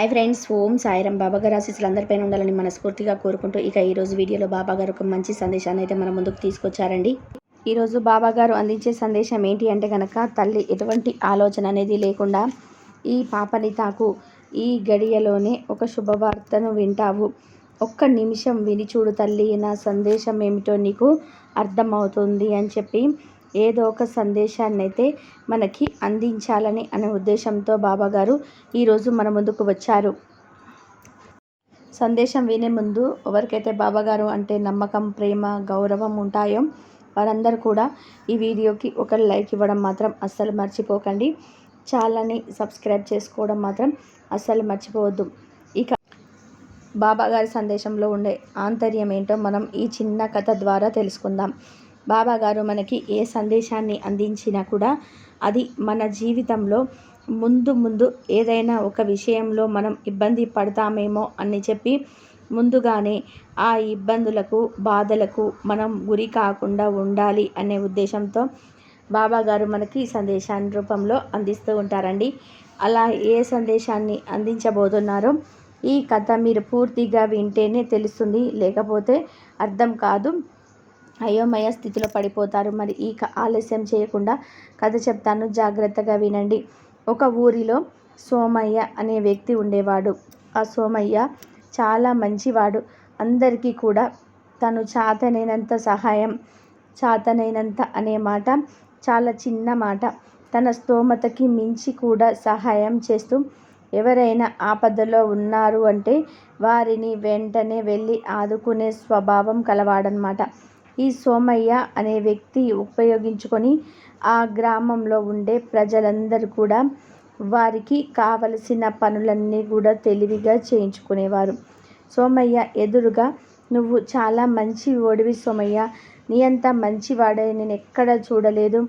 High friends Om Sairam Baba గారు ఆశీస్సులు అందరిపైన ఉండాలని మనస్ఫూర్తిగా కోరుకుంటూ ఇక ఈరోజు వీడియోలో బాబా గారు ఒక మంచి సందేశాన్ని అయితే మన ముందుకు తీసుకొచ్చారండి. ఈరోజు బాబా గారు అందించే సందేశం ఏంటి అంటే కనుక తల్లి ఎటువంటి ఆలోచన అనేది లేకుండా ఈ పాపని తాకు ఈ గడియలోనే ఒక శుభవార్తను వింటావు. ఒక్క నిమిషం విని చూడు తల్లి నా సందేశం ఏమిటో నీకు అర్థమవుతుంది అని చెప్పి ఏదో ఒక సందేశాన్ని అయితే మనకి అందించాలని అనే ఉద్దేశంతో బాబాగారు ఈరోజు మన ముందుకు వచ్చారు. సందేశం వినే ముందు ఎవరికైతే బాబాగారు అంటే నమ్మకం ప్రేమ గౌరవం ఉంటాయో వారందరూ కూడా ఈ వీడియోకి ఒక లైక్ ఇవ్వడం మాత్రం అస్సలు మర్చిపోకండి. ఛానల్ని సబ్స్క్రైబ్ చేసుకోవడం మాత్రం అస్సలు మర్చిపోవద్దు. ఇక బాబాగారి సందేశంలో ఉండే ఆంతర్యం ఏంటో మనం ఈ చిన్న కథ ద్వారా తెలుసుకుందాం. బాబాగారు మనకి ఏ సందేశాన్ని అందించినా కూడా అది మన జీవితంలో ముందు ముందు ఏదైనా ఒక విషయంలో మనం ఇబ్బంది పడతామేమో అని చెప్పి ముందుగానే ఆ ఇబ్బందులకు బాధలకు మనం గురి కాకుండా ఉండాలి అనే ఉద్దేశంతో బాబాగారు మనకి సందేశాన్ని రూపంలో అందిస్తూ ఉంటారండి. అలా ఏ సందేశాన్ని అందించబోతున్నారో ఈ కథ మీరు పూర్తిగా వింటేనే తెలుస్తుంది. లేకపోతే అర్థం కాదు. అయోమయ స్థితిలో పడిపోతారు. మరి ఈ ఆలస్యం చేయకుండా కథ చెప్తాను. జాగ్రత్తగా వినండి. ఒక ఊరిలో సోమయ్య అనే వ్యక్తి ఉండేవాడు. ఆ సోమయ్య చాలా మంచివాడు. అందరికీ కూడా తను చాతనైనంత సహాయం చాతనైనంత అనే మాట చాలా చిన్న మాట. తన స్తోమతకి మించి కూడా సహాయం చేస్తూ ఎవరైనా ఆపదలో ఉన్నారు అంటే వారిని వెంటనే వెళ్ళి ఆదుకునే స్వభావం కలవాడనమాట. ఈ సోమయ్య అనే వ్యక్తి ఉపయోగించుకొని ఆ గ్రామంలో ఉండే ప్రజలందరూ కూడా వారికి కావలసిన పనులన్నీ కూడా తెలివిగా చేయించుకునేవారు. సోమయ్య ఎదురుగా నువ్వు చాలా మంచి ఓడివి సోమయ్య. నీ అంత మంచివాడే. నేను ఎక్కడ చూడలేదు.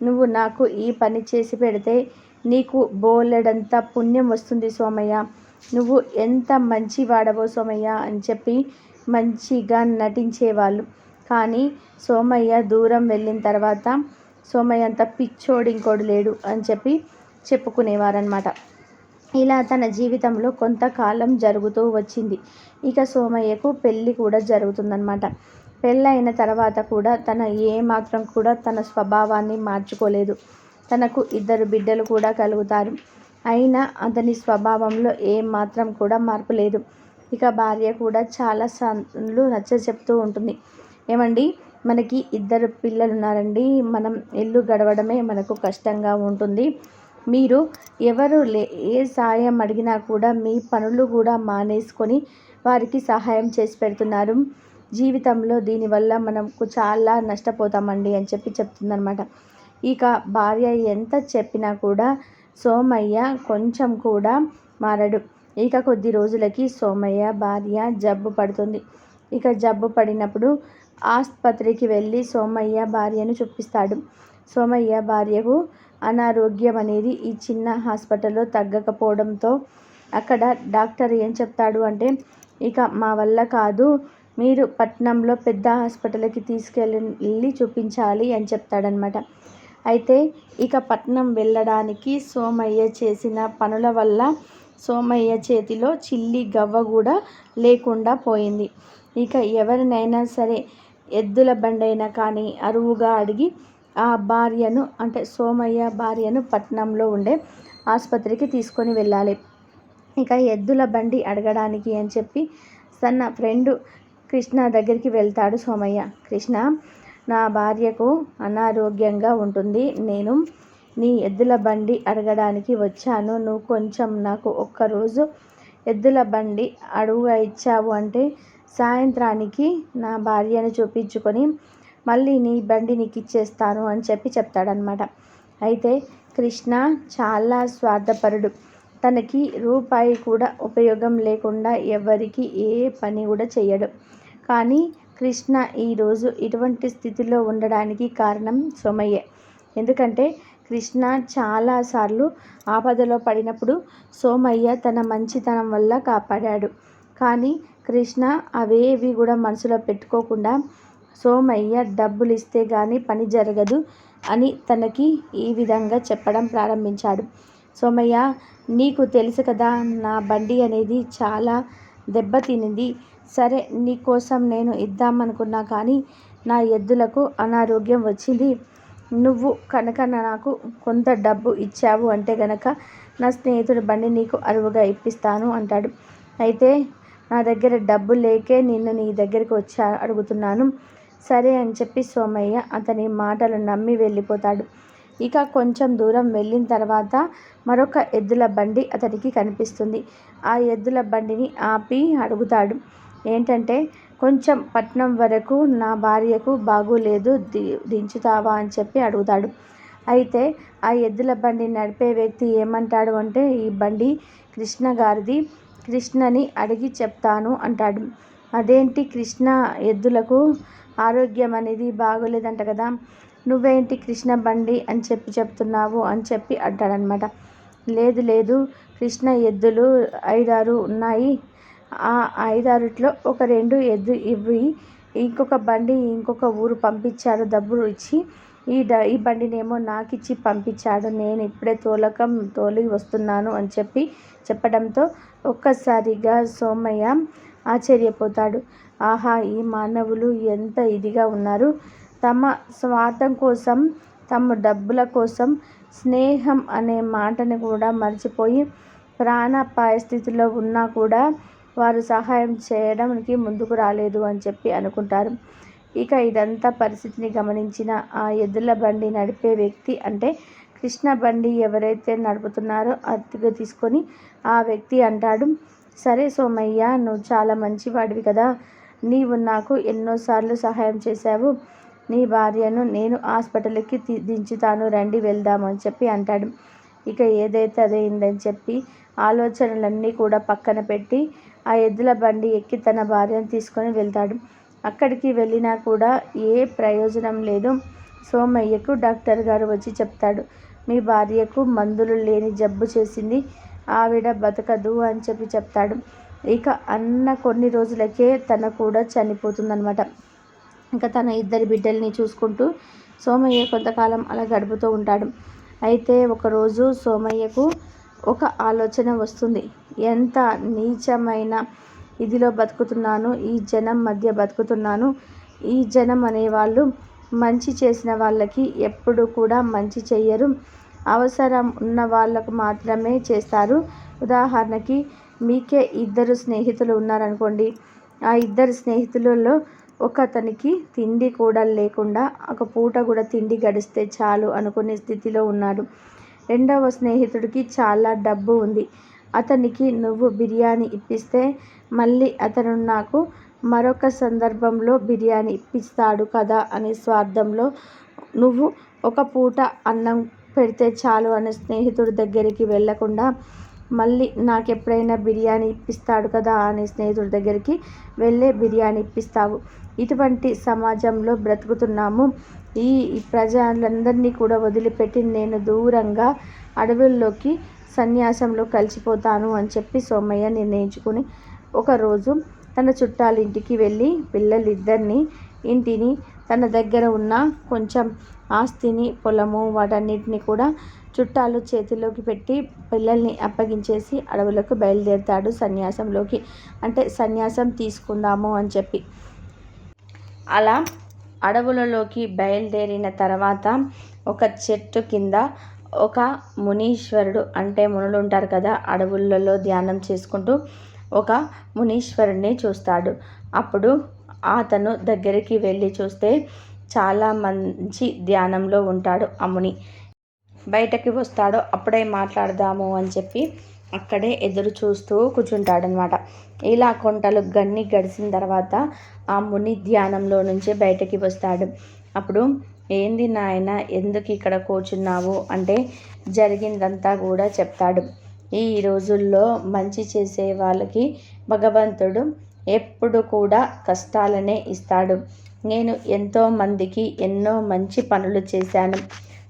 నువ్వు నాకు ఈ పని చేసి పెడితే నీకు బోలెడంత పుణ్యం వస్తుంది సోమయ్య. నువ్వు ఎంత మంచివాడవో సోమయ్య అని చెప్పి మంచిగా నటించేవాళ్ళు. కానీ సోమయ్య దూరం వెళ్ళిన తర్వాత సోమయ్య అంత పిచ్చోడు ఇంకోడు లేడు అని చెప్పి చెప్పుకునేవారనమాట ఇలా తన జీవితంలో కొంతకాలం జరుగుతూ వచ్చింది. ఇక సోమయ్యకు పెళ్ళి కూడా జరుగుతుందన్నమాట. పెళ్ళైన తర్వాత కూడా తన ఏమాత్రం కూడా తన స్వభావాన్ని మార్చుకోలేదు. తనకు ఇద్దరు బిడ్డలు కూడా కలుగుతారు. అయినా అతని స్వభావంలో ఏమాత్రం కూడా మార్పు లేదు. ఇక భార్య కూడా చాలా సార్లు నచ్చ చెప్తూ ఉంటుంది. ఏమండి? మనకి ఇద్దరు పిల్లలు ఉన్నారండి మనం ఇల్లు గడవడమే మనకు కష్టంగా ఉంటుంది. మీరు ఎవరు లే ఏ సాయం అడిగినా కూడా మీ పనులు కూడా మానేసుకొని వారికి సహాయం చేసి పెడుతున్నారు. జీవితంలో దీనివల్ల మనకు చాలా నష్టపోతామండి అని చెప్పి చెప్తుందనమాట ఇక భార్య ఎంత చెప్పినా కూడా సోమయ్య కొంచెం కూడా మారడు. ఇక కొద్ది రోజులకి సోమయ్య భార్య జబ్బు పడుతుంది. ఇక జబ్బు పడినప్పుడు ఆసుపత్రికి వెళ్ళి సోమయ్య భార్యను చూపిస్తాడు. సోమయ్య భార్యకు అనారోగ్యం అనేది ఈ చిన్న హాస్పిటల్లో తగ్గకపోవడంతో అక్కడ డాక్టర్ ఏం చెప్తాడు అంటే ఇక మా వల్ల కాదు మీరు పట్నంలో పెద్ద హాస్పిటల్కి తీసుకెళ్ళి చూపించాలి అని చెప్తాడనమాట అయితే ఇక పట్నం వెళ్ళడానికి సోమయ్య చేసిన పనుల వల్ల సోమయ్య చేతిలో చిల్లి గవ్వ కూడా లేకుండా పోయింది. ఇక ఎవరినైనా సరే ఎద్దుల బండైనా కానీ అరువుగా అడిగి ఆ భార్యను అంటే సోమయ్య భార్యను పట్నంలో ఉండే ఆసుపత్రికి తీసుకొని వెళ్ళాలి. ఇక ఎద్దుల బండి అడగడానికి అని చెప్పి తన ఫ్రెండ్ కృష్ణ దగ్గరికి వెళ్తాడు సోమయ్య. కృష్ణ నా భార్యకు అనారోగ్యంగా ఉంటుంది. నేను నీ ఎద్దుల బండి అడగడానికి వచ్చాను. నువ్వు కొంచెం నాకు ఒక్కరోజు ఎద్దుల బండి అడుగుగా ఇచ్చావు అంటే సాయంత్రానికి నా భార్యను చూపించుకొని మళ్ళీ నీ బండి నీకు ఇచ్చేస్తాను అని చెప్పి చెప్తాడనమాట అయితే కృష్ణ చాలా స్వార్థపరుడు. తనకి రూపాయి కూడా ఉపయోగం లేకుండా ఎవరికి ఏ పని కూడా చేయడు కానీ కృష్ణ ఈరోజు ఇటువంటి స్థితిలో ఉండడానికి కారణం సోమయ్య. ఎందుకంటే కృష్ణ చాలాసార్లు ఆపదలో పడినప్పుడు సోమయ్య తన మంచితనం వల్ల కాపాడాడు. కానీ కృష్ణ అవేవి కూడా మనసులో పెట్టుకోకుండా సోమయ్య డబ్బులు ఇస్తే కానీ పని జరగదు అని తనకి ఈ విధంగా చెప్పడం ప్రారంభించాడు. సోమయ్య నీకు తెలుసు కదా నా బండి అనేది చాలా దెబ్బతినింది. సరే నీకోసం నేను ఇద్దామనుకున్నా కానీ నా ఎద్దులకు అనారోగ్యం వచ్చింది. నువ్వు కనుక నాకు కొంత డబ్బు ఇచ్చావు అంటే గనక నా స్నేహితుడి బండి నీకు అరువుగా ఇప్పిస్తాను అంటాడు. అయితే నా దగ్గర డబ్బు లేకే నిన్ను నీ దగ్గరికి వచ్చి అడుగుతున్నాను. సరే అని చెప్పి సోమయ్య అతని మాటలు నమ్మి వెళ్ళిపోతాడు. ఇక కొంచెం దూరం వెళ్ళిన తర్వాత మరొక ఎద్దుల బండి అతనికి కనిపిస్తుంది. ఆ ఎద్దుల బండిని ఆపి అడుగుతాడు. ఏంటంటే కొంచెం పట్నం వరకు నా భార్యకు బాగోలేదు ది దించుతావా అని చెప్పి అడుగుతాడు. అయితే ఆ ఎద్దుల బండి నడిపే వ్యక్తి ఏమంటాడు అంటే ఈ బండి కృష్ణ గారిది. కృష్ణని అడిగి చెప్తాను అంటాడు. అదేంటి కృష్ణ ఎద్దులకు ఆరోగ్యం అనేది బాగోలేదంట కదా? నువ్వేంటి కృష్ణ బండి అని చెప్పి చెప్తున్నావు అని చెప్పి అంటాడనమాట. లేదు లేదు. కృష్ణ ఎద్దులు ఐదారు ఉన్నాయి. ఆ ఐదారిట్లో ఒక రెండు ఎద్దు ఇవి ఇంకొక బండి ఇంకొక ఊరు పంపించాడు డబ్బులు ఇచ్చి ఈ డ ఈ బండినేమో నాకు ఇచ్చి పంపించాడు. నేను ఇప్పుడే తోలకం తోలి వస్తున్నాను అని చెప్పి చెప్పడంతో ఒక్కసారిగా సోమయ్య ఆశ్చర్యపోతాడు. ఆహా ఈ మానవులు ఎంత ఇదిగా ఉన్నారు. తమ స్వార్థం కోసం తమ డబ్బుల కోసం స్నేహం అనే మాటని కూడా మర్చిపోయి ప్రాణాపాయ స్థితిలో ఉన్నా కూడా వారు సహాయం చేయడానికి ముందుకు రాలేదు అని చెప్పి అనుకుంటారు. ఇక ఇదంతా పరిస్థితిని గమనించిన ఆ ఎద్దుల బండి నడిపే వ్యక్తి అంటే కృష్ణ బండి ఎవరైతే నడుపుతున్నారో అతిగా తీసుకొని ఆ వ్యక్తి అంటాడు సరే సోమయ్య నువ్వు చాలా మంచివాడివి కదా. నీవు నాకు ఎన్నోసార్లు సహాయం చేశావు. నీ భార్యను నేను హాస్పిటల్కి దించుతాను రండి వెళ్దామని చెప్పి అంటాడు. ఇక ఏదైతే అదేందని చెప్పి ఆలోచనలన్నీ కూడా పక్కన పెట్టి ఆ ఎద్దుల బండి ఎక్కి తన భార్యను తీసుకొని వెళ్తాడు. అక్కడికి వెళ్ళినా కూడా ఏ ప్రయోజనం లేదు. సోమయ్యకు డాక్టర్ గారు వచ్చి చెప్తాడు మీ భార్యకు మందులు లేని జబ్బు చేసింది. ఆవిడ బతకదు అని చెప్పి చెప్తాడు. ఇక అన్న కొన్ని రోజులకే తన కూడా చనిపోతుందనమాట ఇంకా తన ఇద్దరి బిడ్డల్ని చూసుకుంటూ సోమయ్య కొంతకాలం అలా గడుపుతూ ఉంటాడు. అయితే ఒకరోజు సోమయ్యకు ఒక ఆలోచన వస్తుంది. ఎంత నీచమైన ఇదిలో బతుకుతున్నాను ఈ జనం మధ్య బతుకుతున్నాను. ఈ జనం అనేవాళ్ళు మంచి చేసిన వాళ్ళకి ఎప్పుడు కూడా మంచి చెయ్యరు. అవసరం ఉన్న వాళ్ళకు మాత్రమే చేస్తారు. ఉదాహరణకి మీకే ఇద్దరు స్నేహితులు ఉన్నారనుకోండి. ఆ ఇద్దరు స్నేహితులలో ఒక అతనికి తిండి కూడా లేకుండా ఒక పూట కూడా తిండి గడిస్తే చాలు అనుకునే స్థితిలో ఉన్నాడు. రెండవ స్నేహితుడికి చాలా డబ్బు ఉంది. అతనికి నువ్వు బిర్యానీ ఇప్పిస్తే మళ్ళీ అతను నాకు మరొక సందర్భంలో బిర్యానీ ఇప్పిస్తాడు కదా అనే స్వార్థంలో నువ్వు ఒక పూట అన్నం పెడితే చాలు అనే స్నేహితుడి దగ్గరికి వెళ్ళకుండా మళ్ళీ నాకు ఎప్పుడైనా బిర్యానీ ఇప్పిస్తాడు కదా అనే స్నేహితుడి దగ్గరికి వెళ్ళే బిర్యానీ ఇప్పిస్తావు. ఇటువంటి సమాజంలో బ్రతుకుతున్నాము. ఈ ప్రజలందరినీ కూడా వదిలిపెట్టి నేను దూరంగా అడవుల్లోకి సన్యాసంలో కలిసిపోతాను అని చెప్పి సోమయ్య నిర్ణయించుకుని ఒకరోజు తన చుట్టాలింటికి వెళ్ళి పిల్లలిద్దరిని ఇంటిని తన దగ్గర ఉన్న కొంచెం ఆస్తిని పొలము వాటన్నిటిని కూడా చుట్టాలు చేతిలోకి పెట్టి పిల్లల్ని అప్పగించేసి అడవులకు బయలుదేరుతాడు సన్యాసంలోకి. అంటే సన్యాసం తీసుకుందాము అని చెప్పి. అలా అడవులలోకి బయలుదేరిన తర్వాత ఒక చెట్టు కింద ఒక మునీశ్వరుడు అంటే మునులు ఉంటారు కదా అడవులలో ధ్యానం చేసుకుంటూ ఒక మునీశ్వరుడిని చూస్తాడు. అప్పుడు అతను దగ్గరికి వెళ్ళి చూస్తే చాలా మంచి ధ్యానంలో ఉంటాడు ఆ ముని. బయటకి వస్తాడు అప్పుడే మాట్లాడదాము అని చెప్పి అక్కడే ఎదురు చూస్తూ కూర్చుంటాడనమాట ఇలా కొంటలు గన్ని గడిచిన తర్వాత ఆ ముని ధ్యానంలో నుంచి బయటకి వస్తాడు. అప్పుడు ఏంది నాయన ఎందుకు ఇక్కడ కూర్చున్నావు? అంటే జరిగిందంతా కూడా చెప్తాడు. ఈ రోజుల్లో మంచి చేసే వాళ్ళకి భగవంతుడు ఎప్పుడు కూడా కష్టాలనే ఇస్తాడు. నేను ఎంతోమందికి ఎన్నో మంచి పనులు చేశాను.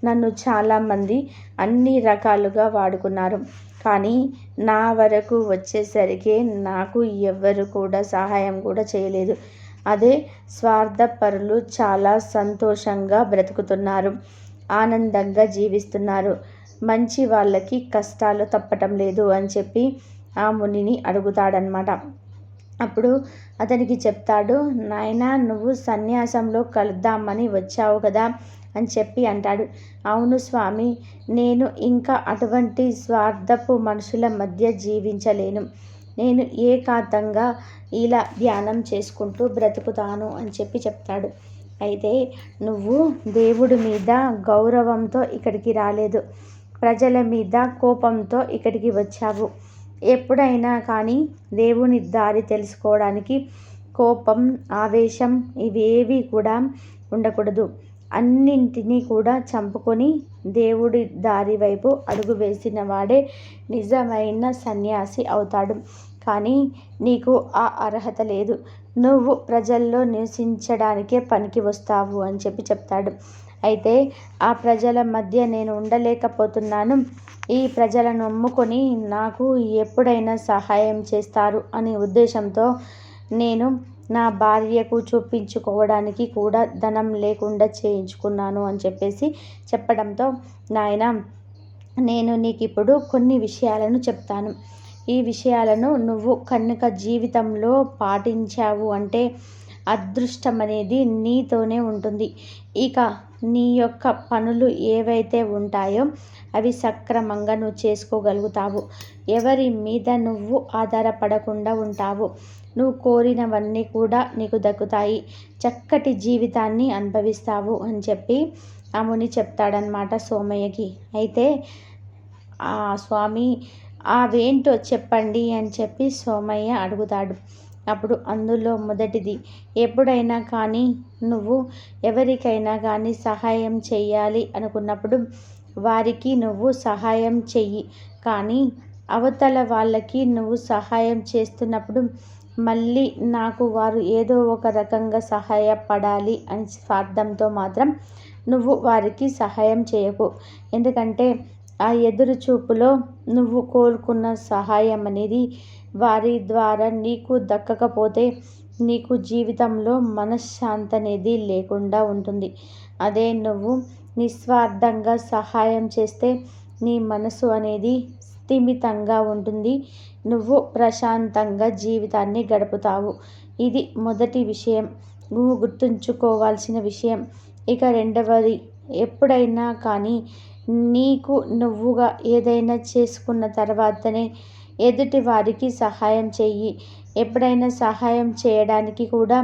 నన్ను చాలామంది అన్ని రకాలుగా వాడుకున్నారు. కానీ నా వరకు వచ్చేసరికి నాకు ఎవ్వరు కూడా సహాయం కూడా చేయలేదు. అదే స్వార్థపరులు చాలా సంతోషంగా బ్రతుకుతున్నారు. ఆనందంగా జీవిస్తున్నారు. మంచి వాళ్ళకి కష్టాలు తప్పటం లేదు అని చెప్పి ఆ మునిని అడుగుతాడనమాట అప్పుడు అతనికి చెప్తాడు నాయన నువ్వు సన్యాసంలో కలుద్దామని వచ్చావు కదా అని చెప్పి అంటాడు. అవును స్వామి నేను ఇంకా అటువంటి స్వార్థపు మనుషుల మధ్య జీవించలేను. నేను ఏకాంతంగా ఇలా ధ్యానం చేసుకుంటూ బ్రతుకుతాను అని చెప్పి చెప్తాడు. అయితే నువ్వు దేవుడి మీద గౌరవంతో ఇక్కడికి రాలేదు. ప్రజల మీద కోపంతో ఇక్కడికి వచ్చావు. ఎప్పుడైనా కానీ దేవుని దారి తెలుసుకోవడానికి కోపం ఆవేశం ఇవేవి కూడా ఉండకూడదు. అన్నింటినీ కూడా చంపుకొని దేవుడి దారి వైపు అడుగు వేసిన వాడే నిజమైన సన్యాసి అవుతాడు. కానీ నీకు ఆ అర్హత లేదు. నువ్వు ప్రజల్లో నివసించడానికే పనికి వస్తావు అని చెప్పి చెప్తాడు. అయితే ఆ ప్రజల మధ్య నేను ఉండలేకపోతున్నాను. ఈ ప్రజలను నమ్ముకొని నాకు ఎప్పుడైనా సహాయం చేస్తారు అనే ఉద్దేశంతో నేను నా భార్యకు చూపించుకోవడానికి కూడా ధనం లేకుండా చేయించుకున్నాను అని చెప్పేసి చెప్పడంతో నాయన నేను నీకు ఇప్పుడు కొన్ని విషయాలను చెప్తాను. ఈ విషయాలను నువ్వు కనుక జీవితంలో పాటించావు అంటే అదృష్టం అనేది నీతోనే ఉంటుంది. ఇక నీ యొక్క పనులు ఏవైతే ఉంటాయో అవి సక్రమంగా నువ్వు చేసుకోగలుగుతావు. ఎవరి మీద నువ్వు ఆధారపడకుండా ఉంటావు. నువ్వు కోరినవన్నీ కూడా నీకు దక్కుతాయి. చక్కటి జీవితాన్ని అనుభవిస్తావు అని చెప్పి ఆ ముని చెప్తాడనమాట సోమయ్యకి. అయితే ఆ స్వామి అవేంటో చెప్పండి అని చెప్పి సోమయ్య అడుగుతాడు. అప్పుడు అందులో మొదటిది ఎప్పుడైనా కానీ నువ్వు ఎవరికైనా కానీ సహాయం చేయాలి అనుకున్నప్పుడు వారికి నువ్వు సహాయం చెయ్యి. కానీ అవతల వాళ్ళకి నువ్వు సహాయం చేస్తున్నప్పుడు మళ్ళీ నాకు వారు ఏదో ఒక రకంగా సహాయపడాలి అని స్వార్థంతో మాత్రం నువ్వు వారికి సహాయం చేయకు ఎందుకంటే ఆ ఎదురు చూపులో నువ్వు కోరుకున్న సహాయం అనేది వారి ద్వారా నీకు దక్కకపోతే నీకు జీవితంలో మనశ్శాంతి అనేది లేకుండా ఉంటుంది. అదే నువ్వు నిస్వార్థంగా సహాయం చేస్తే నీ మనసు అనేది స్థిమితంగా ఉంటుంది. నువ్వు ప్రశాంతంగా జీవితాన్ని గడుపుతావు. ఇది మొదటి విషయం. నువ్వు గుర్తుంచుకోవాల్సిన విషయం. ఇక రెండవది. ఎప్పుడైనా కానీ నీకు నువ్వుగా ఏదైనా చేసుకున్న తర్వాతనే ఎదుటి వారికి సహాయం చెయ్యి. ఎప్పుడైనా సహాయం చేయడానికి కూడా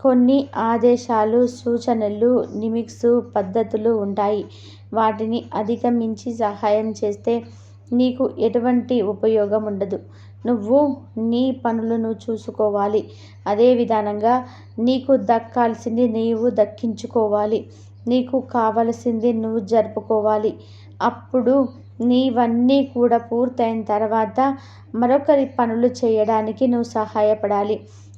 కొన్ని ఆదేశాలు సూచనలు నిమిక్స్ పద్ధతులు ఉంటాయి. వాటిని అధిగమించి సహాయం చేస్తే నీకు ఎటువంటి ఉపయోగం ఉండదు. నువ్వు నీ పనులను చూసుకోవాలి. అదే విధానంగా నీకు దక్కాల్సింది నీవు దక్కించుకోవాలి. నీకు కావలసింది నువ్వు జరుపుకోవాలి. అప్పుడు నీవన్నీ కూడా పూర్తయిన తర్వాత మరొకరి పనులు చేయడానికి నువ్వు సహాయపడాలి.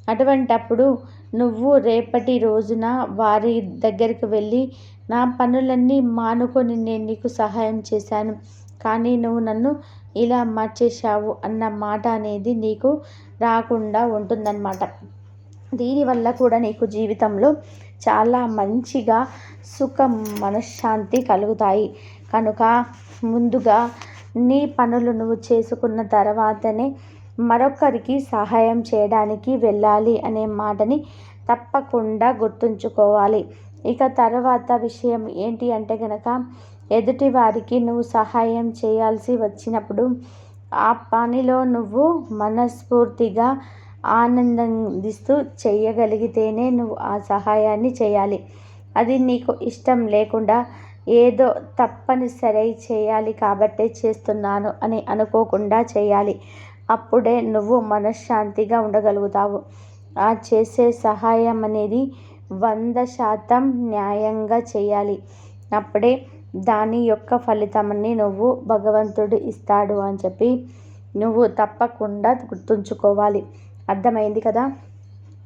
అటువంటప్పుడు నువ్వు రేపటి రోజున వారి దగ్గరికి వెళ్ళి నా పనులన్నీ మానుకొని నేను నీకు సహాయం చేశాను. కానీ నువ్వు నన్ను ఇలా మార్చేశావు అన్న మాట అనేది నీకు రాకుండా ఉంటుందన్నమాట. దీనివల్ల కూడా నీకు జీవితంలో చాలా మంచిగా సుఖం మనశ్శాంతి కలుగుతాయి. కనుక ముందుగా నీ పనులు నువ్వు చేసుకున్న తర్వాతనే మరొకరికి సహాయం చేయడానికి వెళ్ళాలి అనే మాటని తప్పకుండా గుర్తుంచుకోవాలి. ఇక తర్వాత విషయం ఏంటి అంటే కనుక ఎదుటి వారికి నువ్వు సహాయం చేయాల్సి వచ్చినప్పుడు ఆ పనిలో నువ్వు మనస్ఫూర్తిగా ఆనందిస్తూ చేయగలిగితేనే నువ్వు ఆ సహాయాన్ని చేయాలి. అది నీకు ఇష్టం లేకుండా ఏదో తప్పనిసరి చేయాలి కాబట్టే చేస్తున్నాను అని అనుకోకుండా చేయాలి. అప్పుడే నువ్వు మనశ్శాంతిగా ఉండగలుగుతావు. ఆ చేసే సహాయం అనేది వంద శాతం న్యాయంగా చేయాలి. అప్పుడే దాని యొక్క ఫలితాన్ని నువ్వు భగవంతుడు ఇస్తాడు అని చెప్పి నువ్వు తప్పకుండా గుర్తుంచుకోవాలి. అర్థమైంది కదా?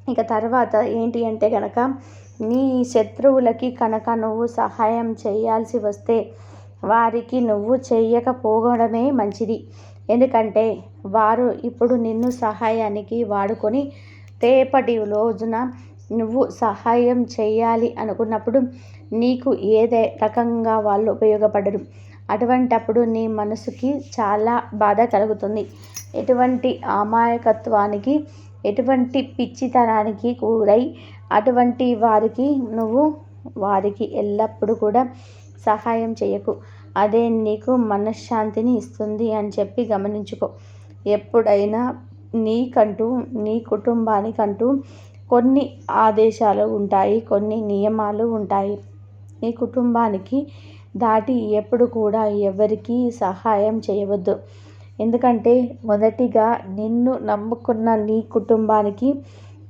ఇక తర్వాత ఏంటి అంటే కనుక నీ శత్రువులకి కనుక నువ్వు సహాయం చేయాల్సి వస్తే వారికి నువ్వు చేయకపోవడమే మంచిది. ఎందుకంటే వారు ఇప్పుడు నిన్ను సహాయానికి వాడుకొని రేపటి రోజున నువ్వు సహాయం చేయాలి అనుకున్నప్పుడు నీకు ఏదే రకంగా వాళ్ళు ఉపయోగపడరు. అటువంటప్పుడు నీ మనసుకి చాలా బాధ కలుగుతుంది. ఎటువంటి అమాయకత్వానికి ఎటువంటి పిచ్చితనానికి కూరై అటువంటి వారికి నువ్వు వారికి ఎల్లప్పుడూ కూడా సహాయం చేయకు. అదే నీకు మనశ్శాంతిని ఇస్తుంది అని చెప్పి గమనించుకో. ఎప్పుడైనా నీకంటూ నీ కుటుంబానికంటూ కొన్ని ఆదేశాలు ఉంటాయి కొన్ని నియమాలు ఉంటాయి. నీ కుటుంబానికి దాటి ఎప్పుడు కూడా ఎవరికీ సహాయం చేయవద్దు. ఎందుకంటే మొదటిగా నిన్ను నమ్ముకున్న నీ కుటుంబానికి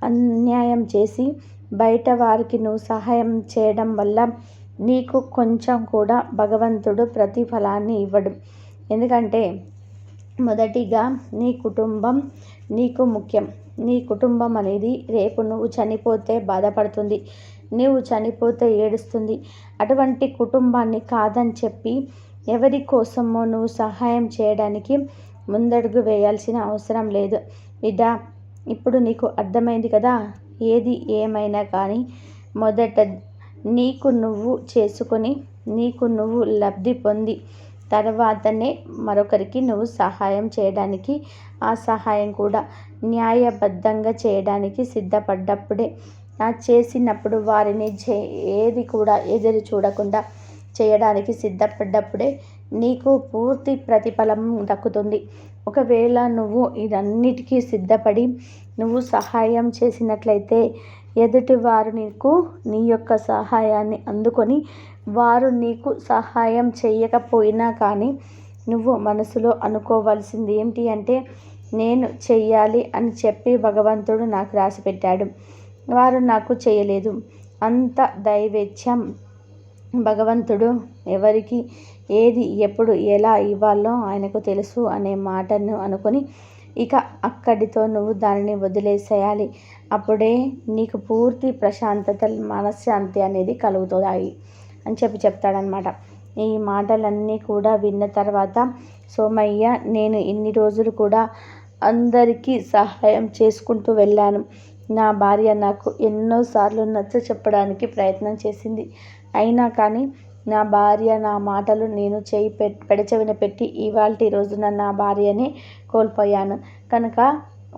అన్యాయం చేసి బయట వారికి నువ్వు సహాయం చేయడం వల్ల నీకు కొంచెం కూడా భగవంతుడు ప్రతిఫలాన్ని ఇవ్వడు. ఎందుకంటే మొదటిగా నీ కుటుంబం నీకు ముఖ్యం. నీ కుటుంబం అనేది రేపు నువ్వు చనిపోతే బాధపడుతుంది. నువ్వు చనిపోతే ఏడుస్తుంది. అటువంటి కుటుంబాన్ని కాదని చెప్పి ఎవరి కోసమో నువ్వు సహాయం చేయడానికి ముందడుగు వేయాల్సిన అవసరం లేదు. బిడ్డ ఇప్పుడు నీకు అర్థమైంది కదా? ఏది ఏమైనా కానీ మొదట నీకు నువ్వు చేసుకొని నీకు నువ్వు లబ్ధి పొంది తర్వాతనే మరొకరికి నువ్వు సహాయం చేయడానికి ఆ సహాయం కూడా న్యాయబద్ధంగా చేయడానికి సిద్ధపడ్డప్పుడే చేసినప్పుడు వారిని ఏది కూడా ఎదురు చూడకుండా చేయడానికి సిద్ధపడ్డప్పుడే నీకు పూర్తి ప్రతిఫలం దక్కుతుంది. ఒకవేళ నువ్వు ఇదన్నిటికీ సిద్ధపడి నువ్వు సహాయం చేసినట్లయితే ఎదుటివారు నీకు నీ యొక్క సహాయాన్ని అందుకొని వారు నీకు సహాయం చేయకపోయినా కానీ నువ్వు మనసులో అనుకోవాల్సింది ఏంటి అంటే నేను చెయ్యాలి అని చెప్పి భగవంతుడు నాకు రాసిపెట్టాడు వారు నాకు చేయలేదు. అంత దైవేచ్ఛం భగవంతుడు ఎవరికి ఏది ఎప్పుడు ఎలా ఇవ్వాలో ఆయనకు తెలుసు అనే మాటను అనుకొని ఇక అక్కడితో నువ్వు దానిని వదిలేసేయాలి. అప్పుడే నీకు పూర్తి ప్రశాంతత మనశ్శాంతి అనేది కలుగుతుంది అని చెప్పి చెప్తాడనమాట ఈ మాటలన్నీ కూడా విన్న తర్వాత సోమయ్య నేను ఇన్ని రోజులు కూడా అందరికీ సహాయం చేసుకుంటూ వెళ్ళాను. నా భార్య నాకు ఎన్నోసార్లు నచ్చ చెప్పడానికి ప్రయత్నం చేసింది. అయినా కానీ నా భార్య నా మాటలు నేను చేయి పె పెడచెవిన పెట్టి ఇవాళ రోజున నా భార్యని కోల్పోయాను. కనుక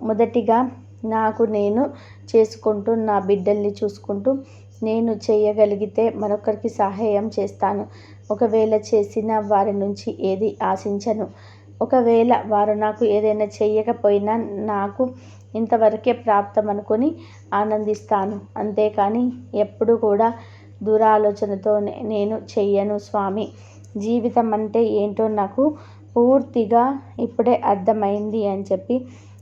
మొదటిగా నాకు నేను చేసుకుంటూ నా బిడ్డల్ని చూసుకుంటూ నేను చేయగలిగితే మరొకరికి సహాయం చేస్తాను. ఒకవేళ చేసిన వారి నుంచి ఏది ఆశించను. ఒకవేళ వారు నాకు ఏదైనా చేయకపోయినా నాకు ఇంతవరకే ప్రాప్తం అనుకొని ఆనందిస్తాను. అంతేకాని ఎప్పుడు కూడా దురాలోచనతో నేను చెయ్యను స్వామి. జీవితం అంటే ఏంటో నాకు పూర్తిగా ఇప్పుడే అర్థమైంది అని చెప్పి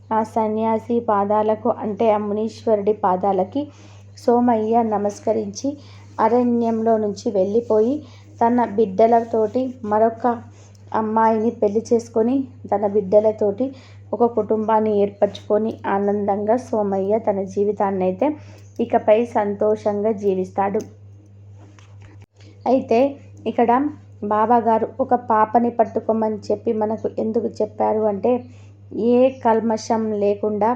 ఆ సన్యాసి పాదాలకు అంటే ఆ మునీశ్వరుడి పాదాలకి సోమయ్య నమస్కరించి అరణ్యంలో నుంచి వెళ్ళిపోయి తన బిడ్డలతోటి మరొక అమ్మాయిని పెళ్ళి చేసుకొని తన బిడ్డలతోటి ఒక కుటుంబాన్ని ఏర్పరచుకొని ఆనందంగా సోమయ్య తన జీవితాన్ని అయితే ఇకపై సంతోషంగా జీవిస్తాడు. అయితే ఇక్కడ బాబాగారు ఒక పాపని పట్టుకోమని చెప్పి మనకు ఎందుకు చెప్పారు అంటే ఏ కల్మషం లేకుండా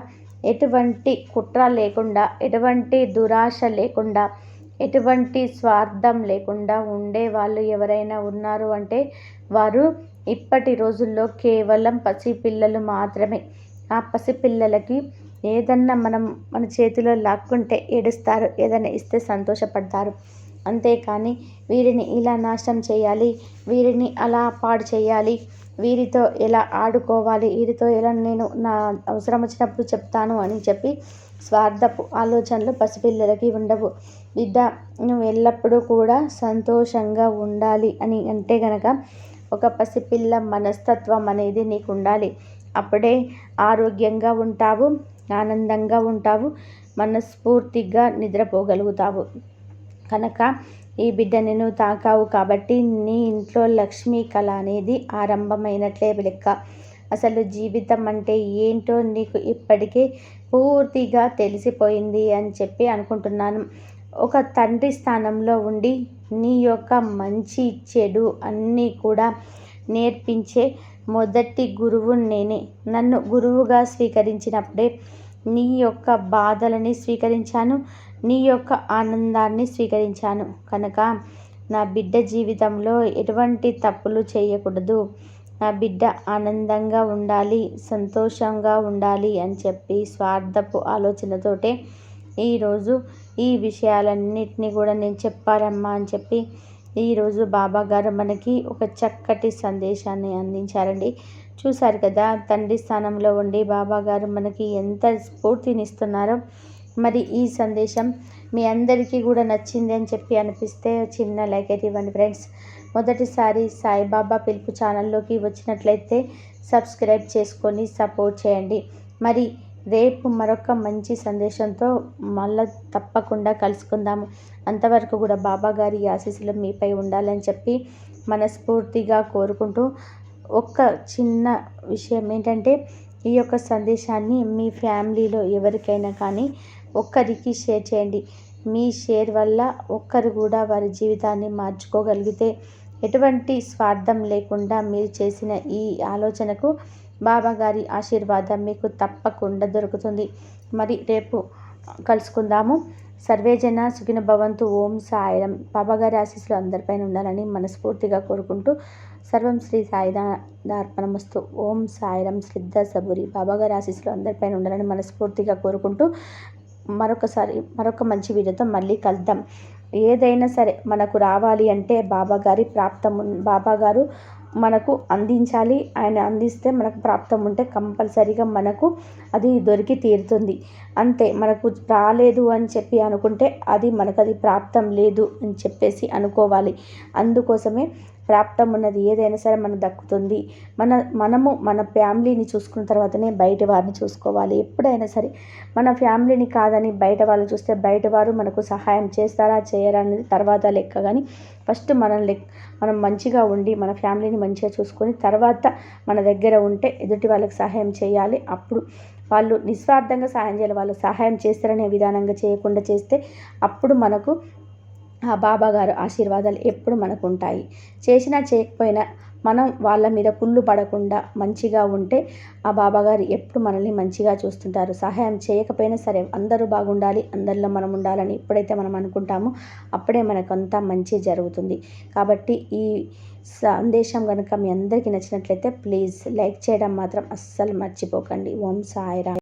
ఎటువంటి కుట్ర లేకుండా ఎటువంటి దురాశ లేకుండా ఎటువంటి స్వార్థం లేకుండా ఉండే వాళ్ళు ఎవరైనా ఉన్నారు అంటే వారు ఇప్పటి రోజుల్లో కేవలం పసిపిల్లలు మాత్రమే. ఆ పసిపిల్లలకి ఏదన్నా మనం మన చేతిలో లాక్కుంటే ఏడుస్తారు ఏదైనా ఇస్తే సంతోషపడతారు. అంతేకాని వీరిని ఇలా నాశనం చేయాలి వీరిని అలా పాడు చేయాలి వీరితో ఎలా ఆడుకోవాలి వీరితో ఎలా నేను నా అవసరం వచ్చినప్పుడు చెప్తాను అని చెప్పి స్వార్థపు ఆలోచనలు పసిపిల్లలకి ఉండవు. బిడ్డ నువ్వు ఎల్లప్పుడూ కూడా సంతోషంగా ఉండాలి అని అంటే గనక ఒక పసిపిల్ల మనస్తత్వం అనేది నీకు ఉండాలి అప్పుడే ఆరోగ్యంగా ఉంటావు ఆనందంగా ఉంటావు మనస్ఫూర్తిగా నిద్రపోగలుగుతావు. కనుక ఈ బిడ్డని నువ్వు తాకావు కాబట్టి నీ ఇంట్లో లక్ష్మీ కళ అనేది ఆరంభమైనట్లే లెక్క. అసలు జీవితం అంటే ఏంటో నీకు ఇప్పటికే పూర్తిగా తెలిసిపోయింది అని చెప్పి అనుకుంటున్నాను. ఒక తండ్రి స్థానంలో ఉండి నీ యొక్క మంచి చెడు అన్నీ కూడా నేర్పించే మొదటి గురువు నేనే. నన్ను గురువుగా స్వీకరించినప్పుడే నీ యొక్క బాధలని స్వీకరించాను. నీ యొక్క ఆనందాన్ని స్వీకరించాను. కనుక నా బిడ్డ జీవితంలో ఎటువంటి తప్పులు చేయకూడదు. నా బిడ్డ ఆనందంగా ఉండాలి సంతోషంగా ఉండాలి అని చెప్పి స్వార్థపు ఆలోచనతోటే ఈరోజు ఈ విషయాలన్నిటినీ కూడా నేను చెప్పాలమ్మా అని చెప్పి ఈరోజు బాబా గారు మనకి ఒక చక్కటి సందేశాన్ని అందించారండి. చూశారు కదా తండ్రి స్థానంలో ఉండి బాబా గారు మనకి ఎంత స్ఫూర్తినిస్తున్నారో మరి ఈ సందేశం మీ అందరికీ కూడా నచ్చింది అని చెప్పి అనిపిస్తే చిన్న లైక్ అయితే ఇవ్వండి ఫ్రెండ్స్. మొదటిసారి సాయిబాబా పిలుపు ఛానల్లోకి వచ్చినట్లయితే సబ్స్క్రైబ్ చేసుకొని సపోర్ట్ చేయండి. మరి రేపు మరొక మంచి సందేశంతో మళ్ళీ తప్పకుండా కలుసుకుందాము. అంతవరకు కూడా బాబా గారి ఆశీస్సులు మీపై ఉండాలని చెప్పి మనస్ఫూర్తిగా కోరుకుంటూ ఒక్క చిన్న విషయం ఏంటంటే ఈ యొక్క సందేశాన్ని మీ ఫ్యామిలీలో ఎవరికైనా కానీ ఒక్కరికి షేర్ చేయండి. మీ షేర్ వల్ల ఒక్కరు కూడా వారి జీవితాన్ని మార్చుకోగలిగితే ఎటువంటి స్వార్థం లేకుండా మీరు చేసిన ఈ ఆలోచనకు బాబాగారి ఆశీర్వాదం మీకు తప్పకుండా దొరుకుతుంది. మరి రేపు కలుసుకుందాము. సర్వేజన సుఖిన భవంతు. ఓం సాయిరం. బాబాగారి ఆశీస్సులు అందరిపైన ఉండాలని మనస్ఫూర్తిగా కోరుకుంటూ సర్వం శ్రీ సాయిదార్పణమస్తు ఓం సాయిరం. శ్రద్ధ సబురి. బాబాగారి ఆశీస్సులు అందరిపైన ఉండాలని మనస్ఫూర్తిగా కోరుకుంటూ మరొకసారి మరొక మంచి వీడియోతో మళ్ళీ కలుద్దాం. ఏదైనా సరే మనకు రావాలి అంటే బాబాగారి ప్రాప్తం బాబాగారు మనకు అందించాలి. ఆయన అందిస్తే మనకు ప్రాప్తం ఉంటే కంపల్సరీగా మనకు అది దొరికి తీరుతుంది. అంతే మనకు రాలేదు అని చెప్పి అనుకుంటే అది మనకు అది ప్రాప్తం లేదు అని చెప్పేసి అనుకోవాలి. అందుకోసమే ప్రాప్తం ఉన్నది ఏదైనా సరే మనకు దక్కుతుంది. మన మనము మన ఫ్యామిలీని చూసుకున్న తర్వాతనే బయట వారిని చూసుకోవాలి. ఎప్పుడైనా సరే మన ఫ్యామిలీని కాదని బయట వాళ్ళు చూస్తే బయట వారు మనకు సహాయం చేస్తారా చేయరా అనేది తర్వాత లెక్క. కానీ ఫస్ట్ మనం లెక్ మనం మంచిగా ఉండి మన ఫ్యామిలీని మంచిగా చూసుకొని తర్వాత మన దగ్గర ఉంటే ఎదుటి వాళ్ళకి సహాయం చేయాలి. అప్పుడు వాళ్ళు నిస్వార్థంగా సహాయం చేయాలి వాళ్ళు సహాయం చేస్తారనే విధానంగా చేయకుండా చేస్తే అప్పుడు మనకు ఆ బాబా గారు ఆశీర్వాదాలు ఎప్పుడు మనకు ఉంటాయి చేసినా చేయకపోయినా మనం వాళ్ళ మీద కుళ్ళు పడకుండా మంచిగా ఉంటే ఆ బాబాగారు ఎప్పుడు మనల్ని మంచిగా చూస్తుంటారు. సహాయం చేయకపోయినా సరే అందరూ బాగుండాలి అందరిలో మనం ఉండాలని ఎప్పుడైతే మనం అనుకుంటామో అప్పుడే మనకంతా మంచి జరుగుతుంది. కాబట్టి ఈ సందేశం కనుక మీ అందరికీ నచ్చినట్లయితే ప్లీజ్ లైక్ చేయడం మాత్రం అస్సలు మర్చిపోకండి. ఓం సాయిరా